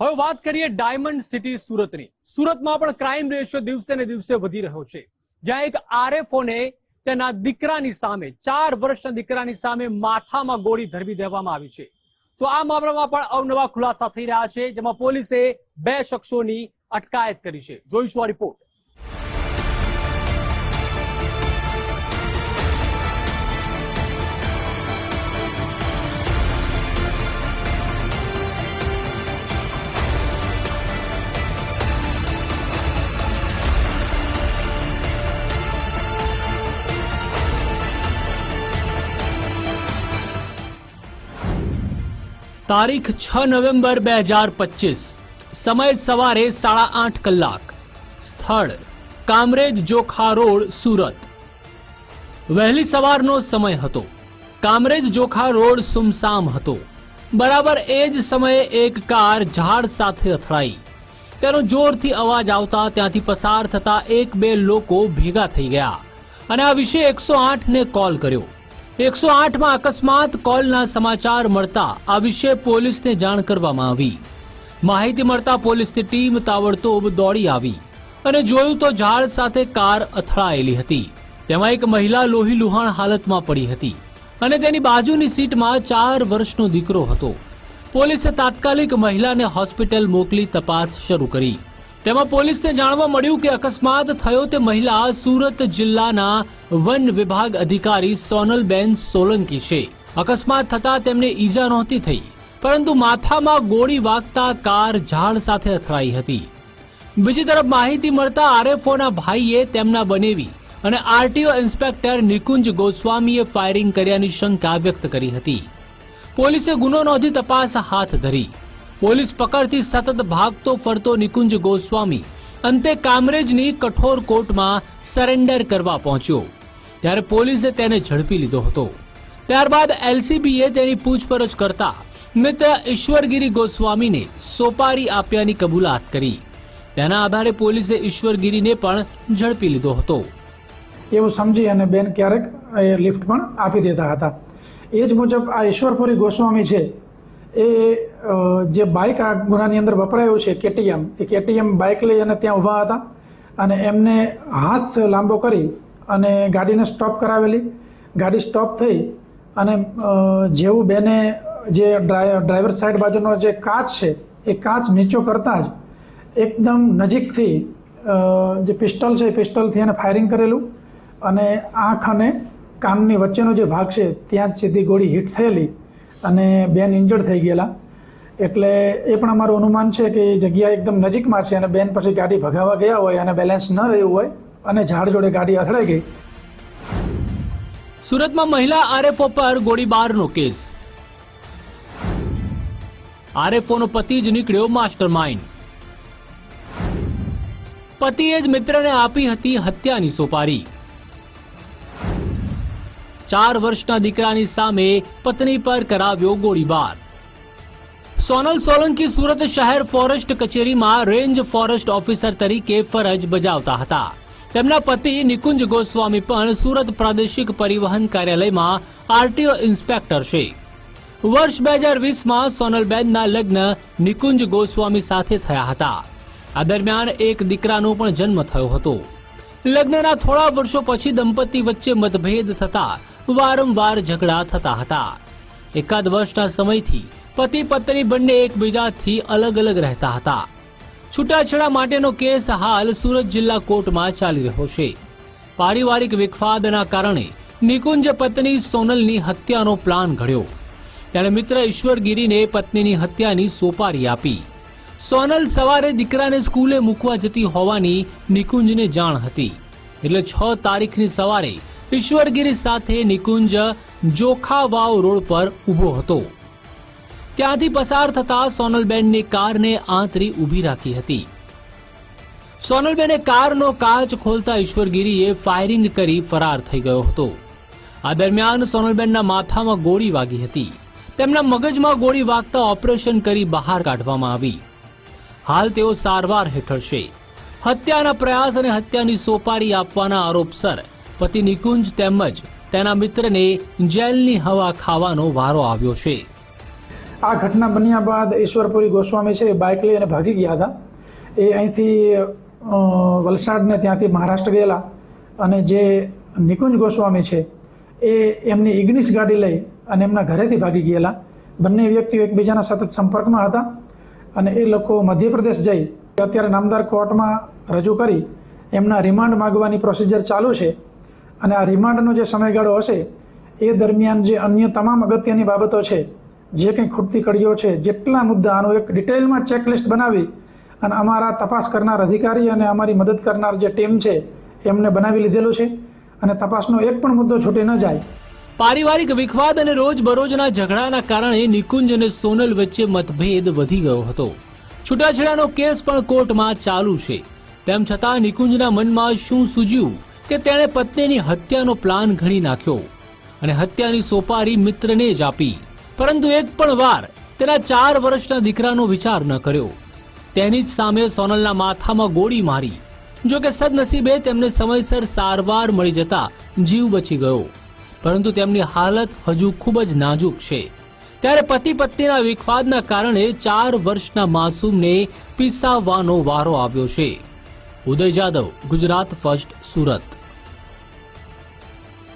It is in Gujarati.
હવે વાત કરીએ ડાયમંડ સિટી સુરતની. સુરતમાં પણ ક્રાઇમ રેશિયો દિવસે ને દિવસે વધી રહ્યો છે. જ્યાં એક આરએફઓને તેના દીકરાની સામે, ચાર વર્ષના દીકરાની સામે માથામાં ગોળી ધરવી દેવામાં આવી છે. તો આ મામલામાં પણ અવનવા ખુલાસા થઈ રહ્યા છે, જેમાં પોલીસે બે શખ્સોની અટકાયત કરી છે. જોઈશું આ રિપોર્ટ. તારીખ છ નવેમ્બર બે હજાર પચીસ. સમય સવારે સાડા આઠ કલાક. સ્થળ, કામરેજ જોખા રોડ, સુરત. વહેલી સવારનો સમય હતો. કામરેજ જોખા રોડ સુમસામ હતો. બરાબર એ જ સમયે એક કાર ઝાડ સાથે અથડાઈ. તેનો જોરથી અવાજ આવતા ત્યાંથી પસાર થતા એક બે લોકો ભેગા થઈ ગયા. અને આ વિશે એકસો આઠને કોલ કર્યો. એકસો આઠમાં અકસ્માત, કોલના સમાચાર મળતા આ વિશે પોલીસને જાણ કરવામાં આવી. માહિતી મળતા પોલીસની ટીમ તાબડતોબ દોડી આવી અને જોયું તો ઝાડ સાથે કાર અથડાયેલી હતી. તેમાં એક મહિલા લોહી લુહાણ હાલતમાં પડી હતી અને તેની બાજુની સીટમાં ચાર વર્ષનો દીકરો હતો. પોલીસે તાત્કાલિક મહિલાને હોસ્પિટલ મોકલી તપાસ શરૂ કરી. તેમાં પોલીસને જાણવા મળ્યું કે અકસ્માત થયો તે મહિલા સુરત જિલ્લાના વન વિભાગ અધિકારી સોનલબેન સોલંકી છે. અકસ્માત થતા તેમને ઈજા નહોતી થઈ, પરંતુ માથામાં ગોળી વાગતા કાર ઝાડ સાથે અથડાઈ હતી. બીજી તરફ માહિતી મળતા આરએફઓના ભાઈએ તેમના બનેવી અને આરટીઓ ઇન્સ્પેક્ટર નિકુંજ ગોસ્વામીએ ફાયરિંગ કર્યાની શંકા વ્યક્ત કરી હતી. પોલીસે ગુનો નોંધી તપાસ હાથ ધરી. પોલીસ પકડથી સતત ભાગતો ફરતો નિકુંજ ગોસ્વામી અંતે કામરેજની કઠોર કોર્ટમાં સરેન્ડર કરવા પહોંચ્યો. ત્યારે પોલીસે તેને ઝડપી લીધો હતો. ત્યારબાદ એલસીબીએ તેની પૂછપરછ કરતા મિત્ર ઈશ્વરગીરી ગોસ્વામીને સોપારી આપ્યાની કબૂલાત કરી. તેના આધારે પોલીસે ઈશ્વરગીરીને પણ ઝડપી લીધો હતો. એવું સમજી અને બેન ક્યારેક એ લિફ્ટ પણ આપી દેતા હતા. એ જ મુજબ આ ઈશ્વરપુરી ગોસ્વામી છે એ જે બાઇક આ ગુનાની અંદર વપરાયું છે, કેટીએમ. એ કેટીએમ બાઇક લઈ અને ત્યાં ઊભા હતા અને એમને હાથ લાંબો કરી અને ગાડીને સ્ટોપ કરાવેલી. ગાડી સ્ટોપ થઈ અને જેવું બેને જે ડ્રાઈવર સાઈડ બાજુનો જે કાચ છે, એ કાચ નીચો કરતાં જ એકદમ નજીકથી જે પિસ્ટલ છે એ પિસ્ટલથી એને ફાયરિંગ કરેલું અને આંખ અને કાનની વચ્ચેનો જે ભાગ છે, ત્યાં જ સીધી ગોળી હિટ થયેલી. અને બેન ઇન્જર્ડ થઈ ગયેલા. એટલે એ પણ અમારું અનુમાન છે કે એ જગ્યા એકદમ નજીકમાં છે અને બેન પછી ગાડી ભગાવવા ગયા હોય અને બેલેન્સ ન રહ્યું હોય અને ઝાડ જોડે ગાડી અથડાઈ ગઈ. સુરતમાં મહિલા આરએફઓ પર ગોળીબારનો કેસ. આરએફઓનો પતિ જ નીકળ્યો માસ્ટર માઇન્ડ પતિએ જ મિત્રને આપી હતી હત્યાની સોપારી. ચાર વર્ષના દીકરાની સામે પત્ની પર કરાવ્યો ગોળીબાર. સોનલ સોલંકી સુરત શહેર ફોરેસ્ટ કચેરીમાં રેન્જ ફોરેસ્ટ ઓફિસર તરીકે ફરજ બજાવતા હતા. તેમના પતિ નિકુંજ ગોસ્વામી પણ સુરત પ્રાદેશિક પરિવહન કાર્યાલયમાં આરટીઓ ઇન્સ્પેક્ટર છે. વર્ષ બે હજાર વીસમાં સોનલબેનના લગ્ન નિકુંજ ગોસ્વામી સાથે થયા હતા. આ દરમિયાન એક દીકરાનો પણ જન્મ થયો હતો. લગ્નના થોડા વર્ષો પછી દંપતી વચ્ચે મતભેદ થતા વારંવાર ઝઘડા થતા હતા. એકાદ વર્ષના સમયથી પતિ પત્ની બંને એકબીજાથી અલગ અલગ રહેતા હતા. છૂટાછેડા માટેનો કેસ હાલ સુરત જિલ્લા કોર્ટમાં ચાલી રહ્યો છે. પારિવારિક વિખવાદના કારણે નિકુંજ પત્ની સોનલની હત્યાનો પ્લાન ઘડ્યો. ત્યારે મિત્ર ઈશ્વરગીરીને પત્નીની હત્યાની સોપારી આપી. સોનલ સવારે દીકરાને સ્કૂલે મૂકવા જતી હોવાની નિકુંજને જાણ હતી. એટલે છ તારીખની સવારે ઈશ્વરગીરી સાથે નિકુંજ જોખા વાવ રોડ પર ઊભો હતો. ત્યાંથી પસાર થતા સોનલબેનની કારને આંતરી ઊભી રાખી હતી. સોનલબેને કારનો કાચ ખોલતા ઈશ્વરગીરીએ ફાયરિંગ કરી ફરાર થઈ ગયો હતો. આ દરમિયાન સોનલબેનના માથામાં ગોળી વાગી હતી. તેમના મગજમાં ગોળી વાગતા ઓપરેશન કરી બહાર કાઢવામાં આવી. હાલ તેઓ સારવાર હેઠળ છે. હત્યાના પ્રયાસ અને હત્યાની સોપારી આપવાના આરોપસર પતિ નિકુંજ તેમજ તેના મિત્રને જેલની હવા ખાવાનો વારો આવ્યો છે. આ ઘટના બન્યા બાદ ઈશ્વરપુરી ગોસ્વામી છે એ બાઇક લઈ અને ભાગી ગયા હતા. એ અહીંથી વલસાડને ત્યાંથી મહારાષ્ટ્ર ગયેલા અને જે નિકુંજ ગોસ્વામી છે એ એમની ઇગ્નિસ ગાડી લઈ અને એમના ઘરેથી ભાગી ગયેલા. બંને વ્યક્તિઓ એકબીજાના સતત સંપર્કમાં હતા અને એ લોકો મધ્યપ્રદેશ જઈ અત્યારે નામદાર કોર્ટમાં રજૂ કરી એમના રિમાન્ડ માગવાની પ્રોસિજર ચાલુ છે. અને આ રિમાન્ડનો જે સમયગાળો હશે, એ દરમિયાન જે અન્ય તમામ અગત્યની બાબતો છે, જે કંઈ ખૂટતી કડીઓ છે, જેટલા મુદ્દા આનું એક ડિટેલમાં ચેકલિસ્ટ બનાવી અને અમારા તપાસ કરનાર અધિકારી અને અમારી મદદ કરનાર જે ટીમ છે, એમને બનાવી લીધેલું છે. અને તપાસનો એક પણ મુદ્દો છૂટી ન જાય. પારિવારિક વિખવાદ અને રોજબરોજના ઝઘડાના કારણે નિકુંજ અને સોનલ વચ્ચે મતભેદ વધી ગયો હતો. છૂટાછેડાનો કેસ પણ કોર્ટમાં ચાલુ છે. તેમ છતાં નિકુંજના મનમાં શું સૂજ્યું? કે તેણે પત્નીની હત્યાનો પ્લાન ઘડી નાખ્યો અને હત્યાની સોપારી મિત્રને જ આપી. પરંતુ એક પણ વાર તેના ચાર વર્ષના દીકરાનો વિચાર ન કર્યો. તેની જ સામે સોનલના માથામાં ગોળી મારી. જો કે સદનસીબે તેમને સમયસર સારવાર મળી જતા જીવ બચી ગયો. પરંતુ તેમની હાલત હજુ ખૂબ જ નાજુક છે. ત્યારે પતિ પત્નીના વિખવાદના કારણે ચાર વર્ષના માસૂમને પીસાવવાનો વારો આવ્યો છે. ઉદય જાદવ, ગુજરાત ફર્સ્ટ, સુરત.